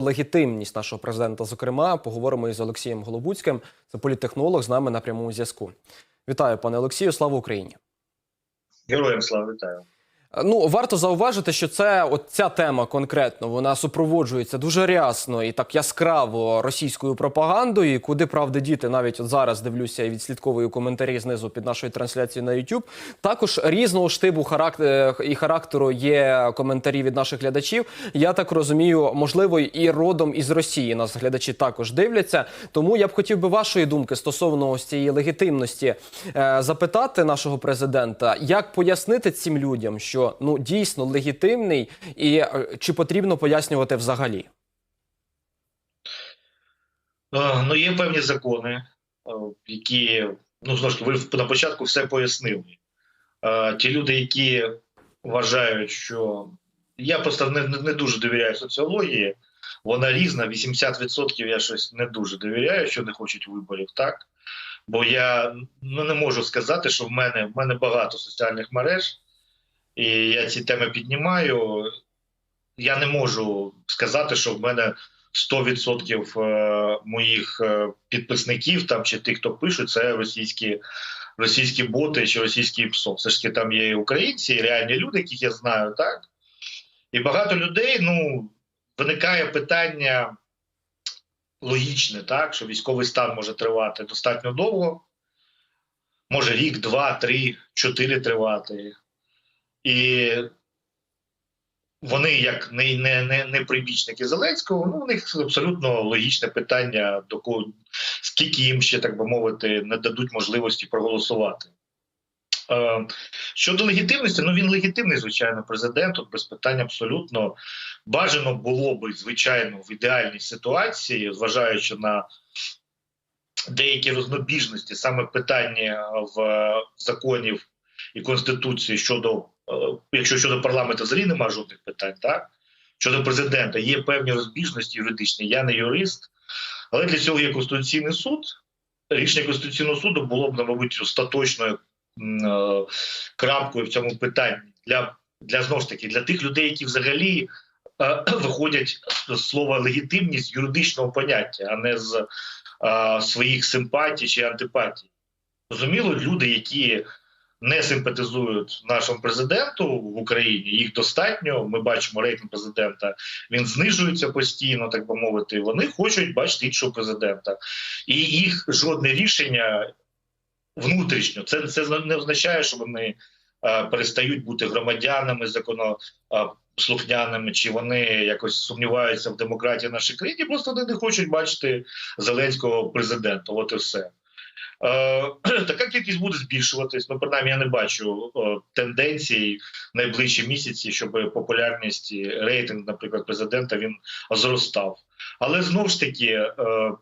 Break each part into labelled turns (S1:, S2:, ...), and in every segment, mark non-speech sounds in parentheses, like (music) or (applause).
S1: легітимність нашого президента. Зокрема, поговоримо із Олексієм Голобуцьким. Це політтехнолог з нами на прямому зв'язку. Вітаю, пане Олексію. Слава Україні.
S2: Героям слава вітаю.
S1: Ну, варто зауважити, що це от ця тема конкретно вона супроводжується дуже рясно і так яскраво російською пропагандою. Куди правди діти, навіть от зараз дивлюся і відслідковую коментарі знизу під нашою трансляцією на YouTube. Також різного штибу характер і характеру є коментарі від наших глядачів. Я так розумію, можливо, і родом із Росії нас глядачі також дивляться. Тому я б хотів би вашої думки стосовно ось цієї легітимності е, запитати нашого президента, як пояснити цим людям, що ну дійсно легітимний, і е, чи потрібно пояснювати взагалі?
S2: Е, Ну, є певні закони, е, які ну знову ж таки, ви на початку все пояснили. Ті люди, які вважають, що я просто не не дуже довіряю соціології, вона різна. 80% я щось не дуже довіряю, що не хочуть виборів, так? Бо я ну, не можу сказати, що в мене в мене багато соціальних мереж, і я ці теми піднімаю. Я не можу сказати, що в мене 100% е, моїх е, підписників там чи тих, хто пишуть, це російські, російські боти чи російські ПСО. Все ж таки там є і українці, і реальні люди, яких я знаю, так? І багато людей, ну, виникає питання логічне, так, що військовий стан може тривати достатньо довго, може рік, два, три, чотири тривати. І вони, як не, не, не, не прибічники Зеленського, ну у них абсолютно логічне питання, до кого скільки їм ще, так би мовити, не дадуть можливості проголосувати. Е, щодо легітимності, ну він легітимний, звичайно, президент, тут без питань абсолютно бажано було би, звичайно, в ідеальній ситуації, зважаючи на деякі рознобіжності, саме питання в е, законів і конституції щодо е, якщо щодо парламенту взагалі немає жодних питань, так щодо президента є певні розбіжності юридичні. Я не юрист, але для цього є конституційний суд. Рішення конституційного суду було б, мабуть, остаточною е, крапкою в цьому питанні для, для знову ж таки для тих людей, які взагалі е, (clears throat) виходять з слова легітимність юридичного поняття, а не з е, своїх симпатій чи антипатій. Розуміло, люди, які не симпатизують нашому президенту в Україні. Їх достатньо. Ми бачимо рейтинг президента. Він знижується постійно, так би мовити. Вони хочуть бачити іншого президента, і їх жодне рішення внутрішньо. Це це не означає, що вони е, перестають бути громадянами законослухняними, чи вони якось сумніваються в демократії в нашій країні. Просто вони не хочуть бачити зеленського президента. От і все. Е, (clears throat) Така кількість буде збільшуватись. Ну, принаймні, я не бачу е, тенденцій найближчі місяці, щоб популярність рейтинг, наприклад, президента він зростав. Але знову ж таки, е,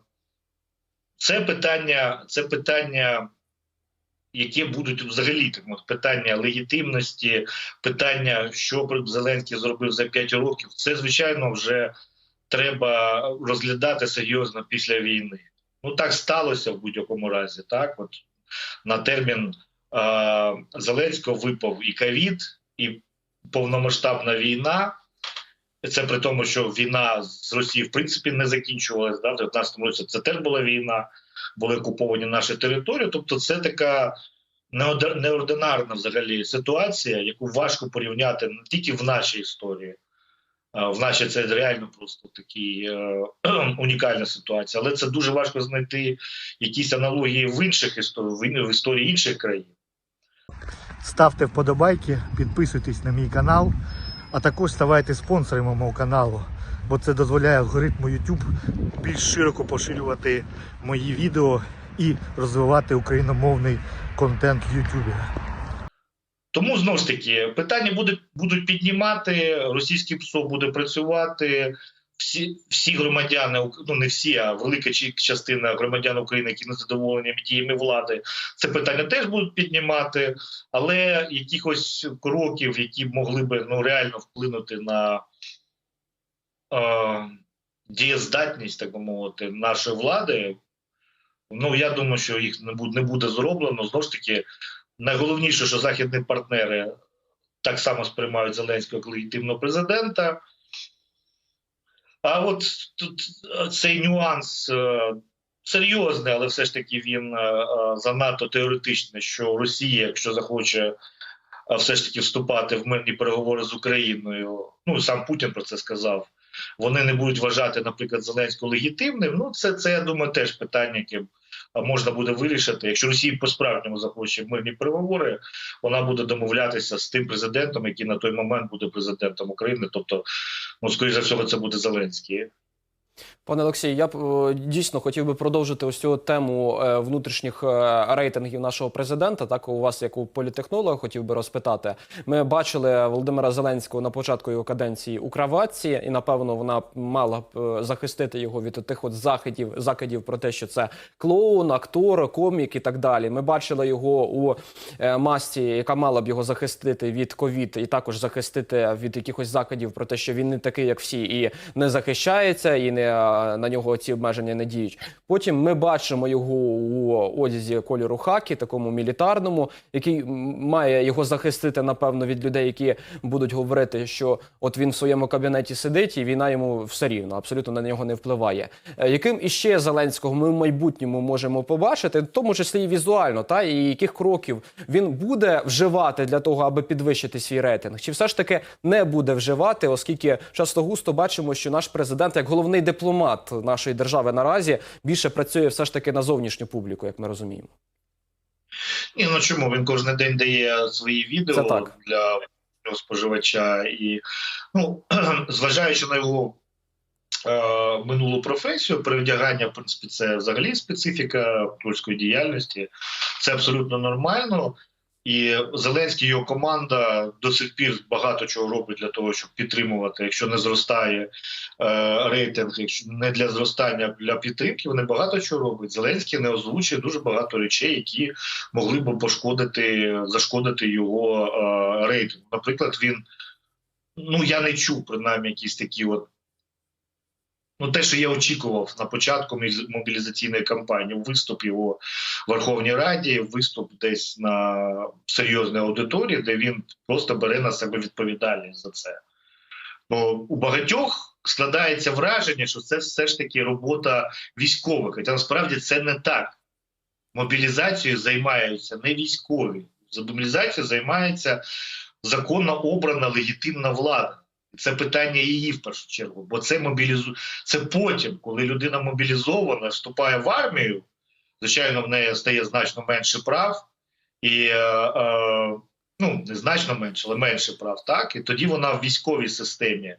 S2: це питання, це питання. Які будуть взагалі так, питання легітимності, питання, що Зеленський зробив за 5 років, це звичайно вже треба розглядати серйозно після війни. Ну так сталося в будь-якому разі. Так, от на термін е Зеленського випав і ковід, і повномасштабна війна. Це при тому, що війна з Росії в принципі не закінчувалась. Да? В 19 році це теж була війна, були окуповані наші території. Тобто, це така неординарна взагалі ситуація, яку важко порівняти не тільки в нашій історії. В нашій це реально просто такі е, (clears throat) унікальна ситуація, але це дуже важко знайти якісь аналогії в інших історіях, в історії інших країн.
S3: Ставте вподобайки, підписуйтесь на мій канал, а також ставайте спонсорами мого каналу, бо це дозволяє алгоритму YouTube більш широко поширювати мої відео і розвивати україномовний контент в YouTube.
S2: Тому знову ж таки питання будуть будуть піднімати. Російський ПСО буде працювати. Всі всі громадяни, ну не всі, а велика частина громадян України, які не задоволені діями влади, це питання теж будуть піднімати, але якихось кроків, які могли би ну реально вплинути на е, дієздатність, так би мовити, нашої влади. Ну я думаю, що їх не буде не буде зроблено. Знову ж таки, найголовніше, що західні партнери так само сприймають Зеленського як легітимного президента. А от тут е, цей нюанс е, серйозний, але все ж таки він е, занадто теоретичний, що Росія, якщо захоче все ж таки вступати в мирні переговори з Україною, ну сам Путін про це сказав. Вони не будуть вважати, наприклад, Зеленського легітимним. Ну, це, це я думаю, теж питання, яке а, можна буде вирішити. Якщо Росія по-справжньому захоче мирні переговори, вона буде домовлятися з тим президентом, який на той момент буде президентом України. Тобто, ну скоріше за всього, це буде Зеленський.
S1: Пане Олексій, я б е, дійсно хотів би продовжити ось цю тему е, внутрішніх е, рейтингів нашого президента. Так у вас, як у політехнолога, хотів би розпитати. Ми бачили Володимира Зеленського на початку його каденції у краватці, і напевно вона мала б захистити його від тих от захидів, закидів про те, що це клоун, актор, комік і так далі. Ми бачили його у масці, яка мала б його захистити від ковід, і також захистити від якихось закидів про те, що він не такий, як всі, і не захищається, і не на нього ці обмеження не діють. Потім ми бачимо його у одязі кольору хакі, такому мілітарному, який має його захистити, напевно, від людей, які будуть говорити, що от він в своєму кабінеті сидить, і війна йому все рівно, абсолютно на нього не впливає. Е, Яким іще Зеленського ми в майбутньому можемо побачити, в тому числі і візуально, та і яких кроків він буде вживати для того, аби підвищити свій рейтинг, чи все ж таки не буде вживати, оскільки часто густо бачимо, що наш президент, як головний дипломат нашої держави наразі, більше працює все ж таки на зовнішню публіку, як ми розуміємо.
S2: Ні, ну чому він кожен день дає свої відео
S1: Це так.
S2: для споживача, і ну (clears throat) зважаючи на його е, минулу професію, перевдягання, в принципі, це взагалі специфіка польської діяльності. Це абсолютно нормально. І Зеленський його команда до сих пір багато чого робить для того, щоб підтримувати. Якщо не зростає е, рейтинг, якщо не для зростання, для підтримки, вони багато чого роблять. Зеленський не озвучує дуже багато речей, які могли б пошкодити, зашкодити його е, рейтингу. Наприклад, він ну я не чув принаймні якісь такі от. Ну, те, що я очікував на початку мобілізаційної кампанії, виступ його в Верховній Раді, виступ десь на серйозній аудиторії, де він просто бере на себе відповідальність за це. Ну, у багатьох складається враження, що це все ж таки робота військових. Хоча насправді це не так. Мобілізацією займаються не військові. За мобілізацією займається законно обрана легітимна влада. Це питання її в першу чергу, бо це мобілізу... це потім, коли людина мобілізована, вступає в армію. Звичайно, в неї стає значно менше прав, і е, е, ну не значно менше, але менше прав. Так і тоді вона в військовій системі.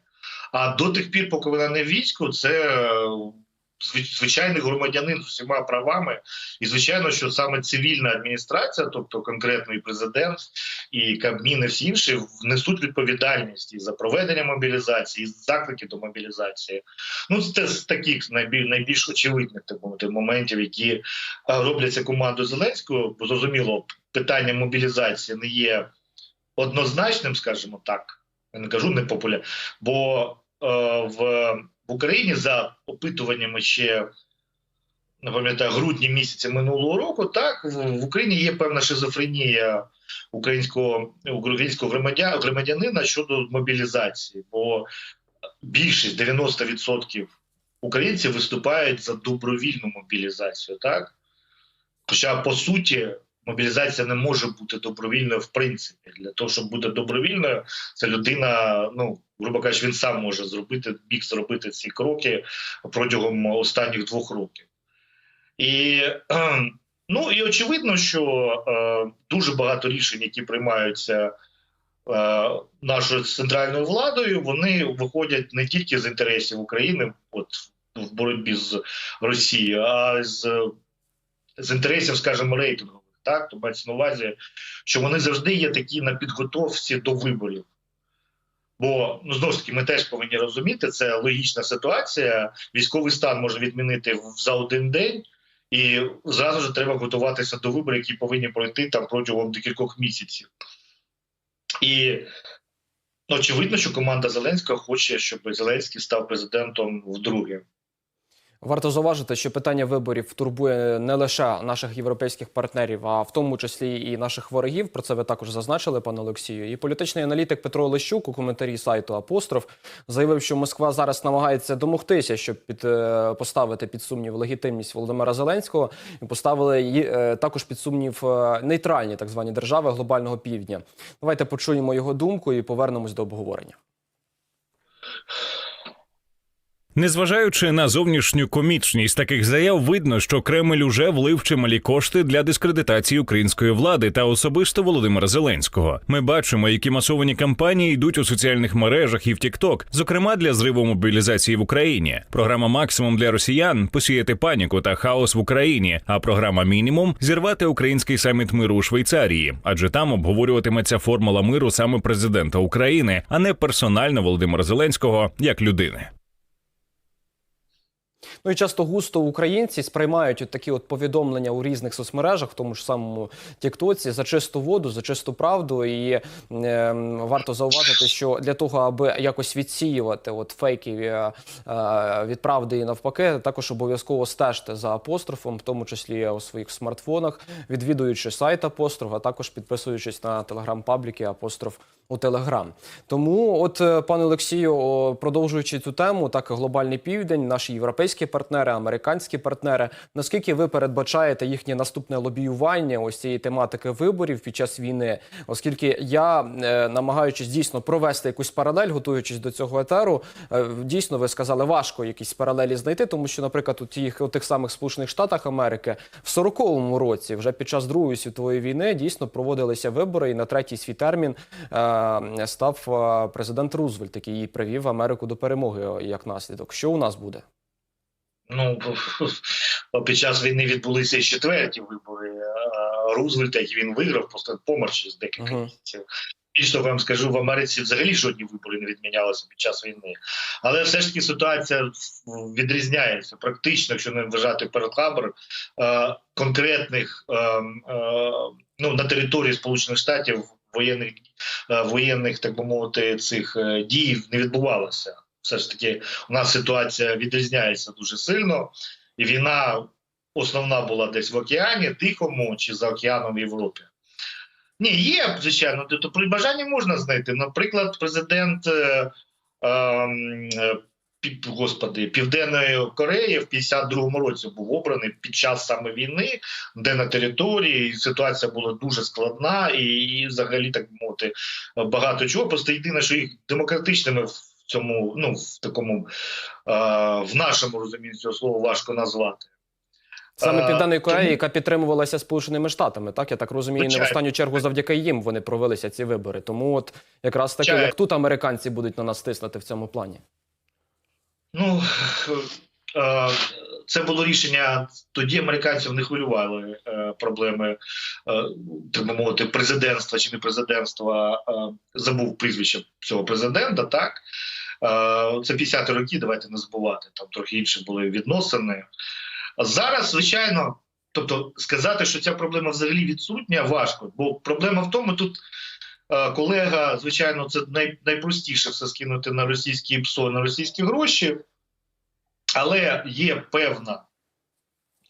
S2: А до тих пір, поки вона не в війську, це е, звичайний громадянин з усіма правами. І звичайно, що саме цивільна адміністрація, тобто конкретно і президент, і Кабмін, і всі інші внесуть відповідальність і за проведення мобілізації, і за заклики до мобілізації. Ну це з таких найбільш найбільш очевидних так моментів, які е, робляться командою Зеленського. Бо зрозуміло, питання мобілізації не є однозначним, скажімо так. Я не кажу непопулярним, бо е, в, в Україні за опитуваннями ще не пам'ятаю грудні місяці минулого року, так в, Україні є певна шизофренія українського українського громадя, громадянина щодо мобілізації, бо більшість 90% українців виступають за добровільну мобілізацію, так хоча по суті. Мобілізація не може бути добровільною в принципі. Для того, щоб бути добровільною, це людина, ну грубо кажучи, він сам може зробити, міг зробити ці кроки протягом останніх двох років. І (clears throat) ну і очевидно, що е, дуже багато рішень, які приймаються е, нашою центральною владою, вони виходять не тільки з інтересів України, от в боротьбі з Росією, а з, з інтересів, скажімо, рейтингових. Так, то мається на увазі, що вони завжди є такі на підготовці до виборів. Бо ну знову ж таки, ми теж повинні розуміти, це логічна ситуація. Військовий стан може відмінити за один день, і зразу ж треба готуватися до виборів, які повинні пройти там протягом декількох місяців. І ну, очевидно, що команда Зеленського хоче, щоб Зеленський став президентом вдруге.
S1: Варто зауважити, що питання виборів турбує не лише наших європейських партнерів, а в тому числі і наших ворогів. Про це ви також зазначили, пане Олексію. І політичний аналітик Петро Лещук у коментарі сайту Апостроф заявив, що Москва зараз намагається домогтися, щоб під е, поставити під сумнів легітимність Володимира Зеленського, і поставили е, також під сумнів е, нейтральні так звані держави глобального півдня. Давайте почуємо його думку і повернемось до обговорення.
S4: Незважаючи на зовнішню комічність таких заяв, видно, що Кремль уже влив чималі кошти для дискредитації української влади та особисто Володимира Зеленського. Ми бачимо, які масовані кампанії йдуть у соціальних мережах і в TikTok, зокрема для зриву мобілізації в Україні. Програма Максимум для росіян посіяти паніку та хаос в Україні. А програма Мінімум зірвати український саміт миру у Швейцарії, адже там обговорюватиметься формула миру саме президента України, а не персонально Володимира Зеленського як людини.
S1: Ну і часто густо українці сприймають от такі от повідомлення у різних соцмережах, в тому ж самому Тіктоці, за чисту воду, за чисту правду. І е, варто зауважити, що для того, аби якось відсіювати от фейки е, е, від правди і навпаки, також обов'язково стежте за апострофом, в тому числі у своїх смартфонах, відвідуючи сайт апостроф, а також підписуючись на телеграм-пабліки апостроф у Телеграм. Тому, от е, пане Олексію, продовжуючи цю тему, так глобальний південь, наші європейські партнери, американські партнери. Наскільки ви передбачаєте їхнє наступне лобіювання ось цієї тематики виборів під час війни? Оскільки я е, намагаючись дійсно провести якусь паралель, готуючись до цього етеру, е, дійсно ви сказали, важко якісь паралелі знайти, тому що, наприклад, у тих, у тих самих Сполучених Штатах Америки в 40-му році, вже під час Другої світової війни, дійсно проводилися вибори, і на третій свій термін е, став президент Рузвельт, який привів Америку до перемоги як наслідок. Що у нас буде?
S2: Ну (laughs) під час війни відбулися і четверті вибори Рузвельта, які він виграв, просто помер через декілька місяців. Більше того, вам скажу, в Америці взагалі жодні вибори не відмінялися під час війни. Але все ж таки ситуація відрізняється практично, якщо не вважати передхабр е, конкретних е, е, ну на території Сполучених Штатів воєнних воєнних, так би мовити, цих дій не відбувалося. Все ж таки, у нас ситуація відрізняється дуже сильно, і війна основна була десь в океані, Тихому чи за океаном в Європі. Ні, є, звичайно, тобто при бажанні можна знайти. Наприклад, президент е, ем, е, господи, Південної Кореї в 52-му році був обраний під час саме війни, де на території ситуація була дуже складна, і, і взагалі так би мовити, багато чого. Просто єдине, що їх демократичними цьому, ну в такому е, в нашому розумінні цього слова важко назвати.
S1: Саме Південної Кореї, яка підтримувалася Сполученими Штатами, так я так розумію, не в останню чергу завдяки їм вони провелися ці вибори. Тому, от якраз таки, як тут американці будуть на нас тиснути в цьому плані.
S2: Ну це було рішення. Тоді американців не хвилювали е, проблеми, е, так би мовити, президентства чи не президентства. Забув прізвище цього президента. Так це 50-ті роки. Давайте не забувати. Там трохи інші були відносини. Зараз, звичайно, тобто сказати, що ця проблема взагалі відсутня, важко, бо проблема в тому тут. е, Колега, звичайно, це най, найпростіше все скинути на російські ПСО, на російські гроші, але є певна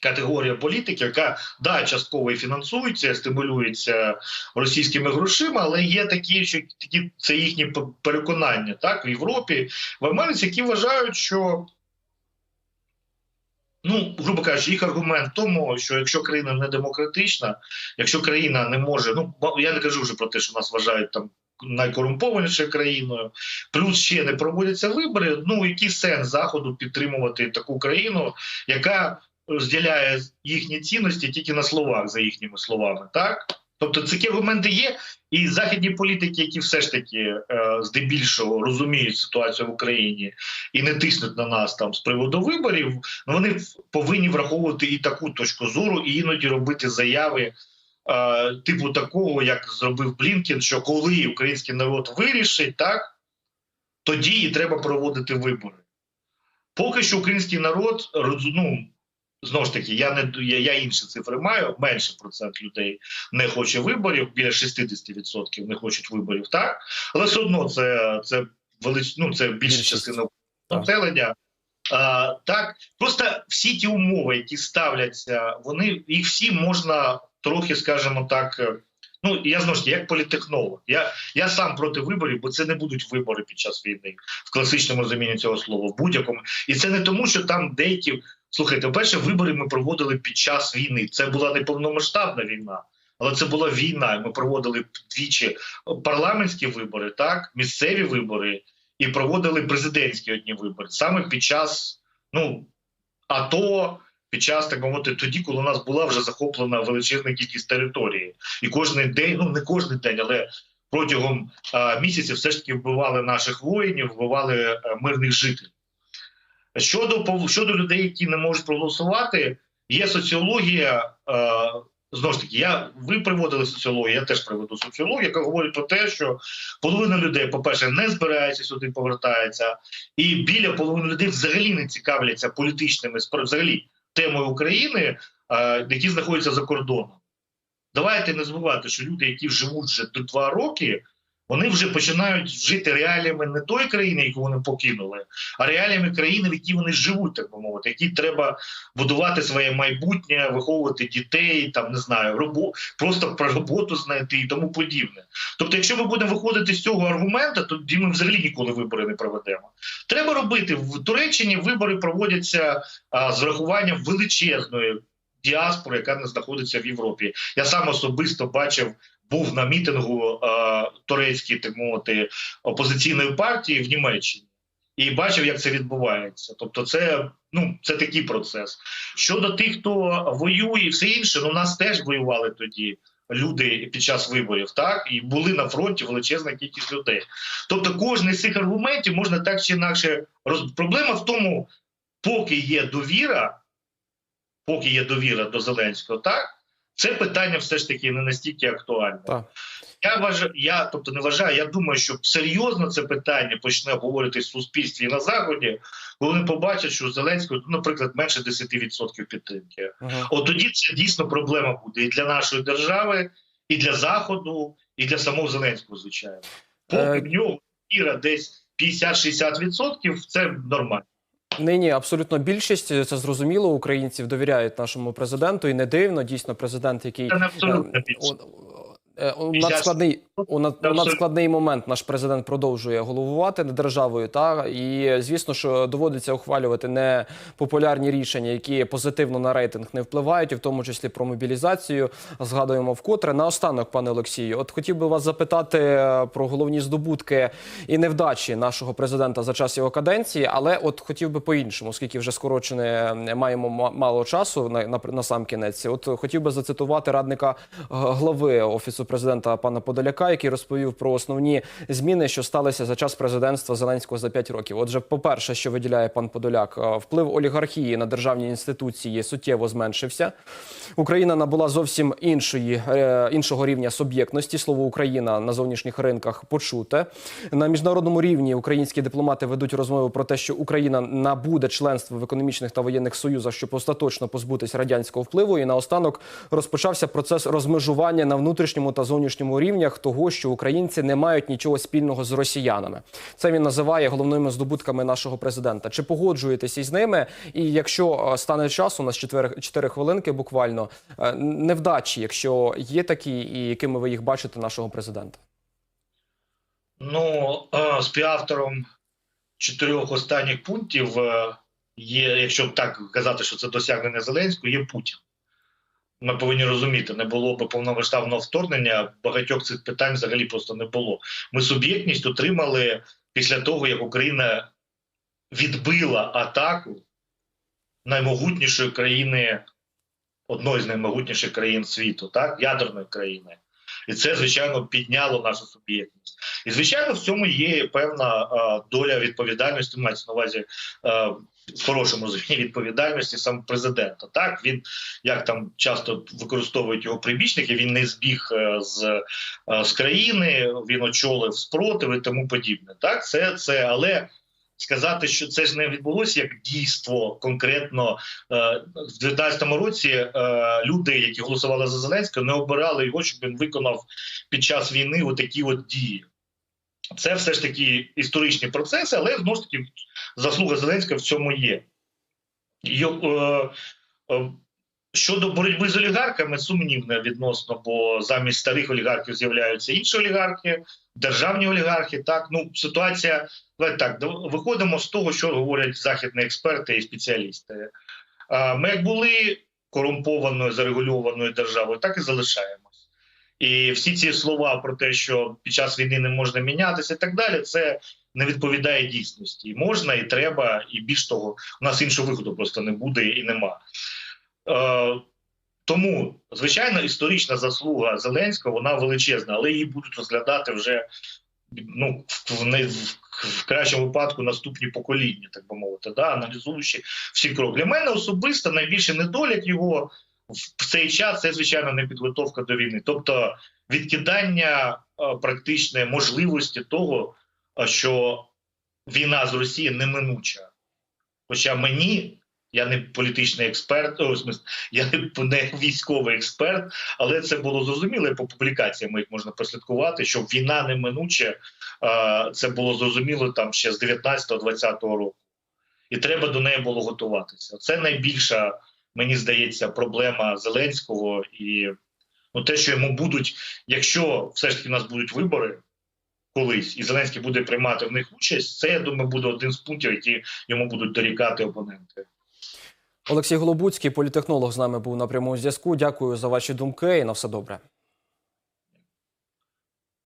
S2: категорія політики, яка да, частково і фінансується, стимулюється російськими грошима, але є такі, що такі це їхні переконання, так в Європі, в Америці, які вважають, що. Ну, грубо кажучи, їх аргумент в тому, що якщо країна не демократична, якщо країна не може, ну я не кажу вже про те, що нас вважають там найкорумпованішою країною, плюс ще не проводяться вибори. Ну який сенс заходу підтримувати таку країну, яка розділяє їхні цінності тільки на словах, за їхніми словами, так? Тобто такі аргументи є, і західні політики, які все ж таки е, здебільшого розуміють ситуацію в Україні і не тиснуть на нас там з приводу виборів, ну вони повинні враховувати і таку точку зору, і іноді робити заяви. е, Типу такого, як зробив Блінкін, що коли український народ вирішить, так тоді і треба проводити вибори. Поки що український народ ну, знову ж таки, я не я, я інші цифри маю. Менше процент людей не хоче виборів, біля 60% не хочуть виборів, так але все одно це це велич, ну, це більша частина населення. так, просто всі ті умови, які ставляться, вони їх всі можна трохи, скажімо так. е, Ну я знову ж таки, як політехнолог. Я, я сам проти виборів, бо це не будуть вибори під час війни в класичному розумінні цього слова, в будь-якому. І це не тому, що там деякі слухайте, перше, вибори ми проводили під час війни. Це була не повномасштабна війна. Але це була війна. Ми проводили двічі парламентські вибори, так місцеві вибори, і проводили президентські одні вибори саме під час ну АТО, під час так мовити, тоді, коли у нас була вже захоплена величезна кількість території, і кожен день, ну не кожен день, але протягом а, місяців все ж таки вбивали наших воїнів, вбивали е, мирних жителів. Щодо щодо людей, які не можуть проголосувати, є соціологія. Е, Знову ж таки, я ви приводили соціологію, я теж приведу соціологію, яка говорить про те, що половина людей, по-перше, не збирається сюди, повертається, і біля половини людей взагалі не цікавляться політичними взагалі темою України, е, які знаходяться за кордоном. Давайте не забувати, що люди, які живуть вже до два роки, вони вже починають жити реаліями не тої країни, яку вони покинули, а реаліями країни, в якій вони живуть, так би мовити, які треба будувати своє майбутнє, виховувати дітей, там не знаю, робо, просто про роботу знайти і тому подібне. Тобто, якщо ми будемо виходити з цього аргумента, то тоді ми взагалі ніколи вибори не проведемо. Треба робити в Туреччині. Вибори проводяться а, з врахуванням величезної діаспори, яка не знаходиться в Європі. Я сам особисто бачив. Був на мітингу е, турецькій так мовити опозиційної партії в Німеччині і бачив, як це відбувається. Тобто, це ну це такий процес. Щодо тих, хто воює, і все інше, ну нас теж воювали тоді люди під час виборів, так і були на фронті величезна кількість людей. Тобто, кожен з цих аргументів можна так чи інакше роз... Проблема в тому, поки є довіра, поки є довіра до Зеленського, так це питання все ж таки не настільки актуальне.
S1: Так.
S2: Я вважаю, я тобто не вважаю. Я думаю, що серйозно це питання почне обговорити в суспільстві і на заході, коли вони побачать, що у Зеленського, ну, наприклад, менше 10% підтримки.
S1: Ага.
S2: От тоді це дійсно проблема буде і для нашої держави, і для заходу, і для самого Зеленського, звичайно. Поки
S1: Е,
S2: в нього віра десь 50-60%, це нормально.
S1: Нині абсолютно більшість це зрозуміло. Українців довіряють нашому президенту, і не дивно. Дійсно, президент, який
S2: Це не абсолютно
S1: Е,
S2: більше.
S1: У- е, у надскладний у
S2: Абсолютно.
S1: надскладний момент наш президент продовжує головувати над державою. Та і звісно, що доводиться ухвалювати непопулярні рішення, які позитивно на рейтинг не впливають, і в тому числі про мобілізацію. Згадуємо вкотре. Наостанок, пане Олексію, от хотів би вас запитати е, про головні здобутки і невдачі нашого президента за час його каденції, але от хотів би по-іншому, оскільки вже скорочене е, маємо ма- мало часу на, на, на сам кінець. От хотів би зацитувати радника глави офісу президента пана Подоляка, який розповів про основні зміни, що сталися за час президентства Зеленського за 5 років. Отже, по-перше, що виділяє пан Подоляк, е, вплив олігархії на державні інституції суттєво зменшився. Україна набула зовсім іншої е, іншого рівня суб'єктності. Слово Україна на зовнішніх ринках почуте на міжнародному рівні. Українські дипломати ведуть розмови про те, що Україна набуде членство в економічних та воєнних союзах, щоб остаточно позбутись радянського впливу. І наостанок розпочався процес розмежування на внутрішньому та зовнішньому рівнях того, що українці не мають нічого спільного з росіянами. Це він називає головними здобутками нашого президента. Чи погоджуєтесь із ними? І якщо е, стане час, у нас 4, 4 хвилинки буквально е, невдачі, якщо є такі, і якими ви їх бачите, нашого президента.
S2: Ну, е, співавтором чотирьох останніх пунктів е, є, якщо так казати, що це досягнення Зеленського, є Путін. Ми повинні розуміти, не було б повномасштабного вторгнення, багатьох цих питань взагалі просто не було. Ми суб'єктність отримали після того, як Україна відбила атаку наймогутнішої країни, одної з наймогутніших країн світу, так, ядерної країни. І це, звичайно, підняло нашу суб'єктність. І звичайно, в цьому є певна доля відповідальності, мається на увазі в хорошому розумінні відповідальності сам президента. Так він як там часто використовують його прибічники, він не збіг е, з, е, з країни, він очолив спротив і тому подібне. Так, це це, але. Сказати, що це ж не відбулося як дійство конкретно е, в 19-му році. Люди, які голосували за Зеленського, не обирали його, щоб він виконав під час війни отакі от дії. Це все ж таки історичні процеси, але знову ж таки заслуга Зеленського в цьому є. Е, е, Щодо боротьби з олігархами, сумнівне відносно, бо замість старих олігархів з'являються інші олігархи, державні олігархи. Так, ну ситуація так. Виходимо з того, що говорять західні експерти і спеціалісти. Ми як були корумпованою зарегульованою державою, так і залишаємось. І всі ці слова про те, що під час війни не можна мінятися, і так далі, це не відповідає дійсності. Можна, і треба, і більш того, у нас іншого виходу просто не буде і нема. Е, тому, звичайно, історична заслуга Зеленського вона величезна, але її будуть розглядати вже ну, в, не, в кращому випадку наступні покоління, так би мовити, да, аналізуючи всі кроки. Для мене особисто найбільший недолік його в цей час це звичайно не підготовка до війни, тобто відкидання е, практичної можливості того, е, що війна з Росією неминуча. Хоча мені, я не політичний експерт, о, я не, військовий експерт, але це було зрозуміло по публікаціям їх можна прослідкувати, що війна неминуча, е, це було зрозуміло там ще з 19-20 року. І треба до неї було готуватися. Це найбільша, мені здається, проблема Зеленського і ну, те, що йому будуть, якщо все ж таки в нас будуть вибори колись, і Зеленський буде приймати в них участь, це я думаю, буде один з пунктів, які йому будуть дорікати опоненти.
S1: Олексій Голобуцький, політехнолог, з нами був на прямому зв'язку. Дякую за ваші думки і на все добре.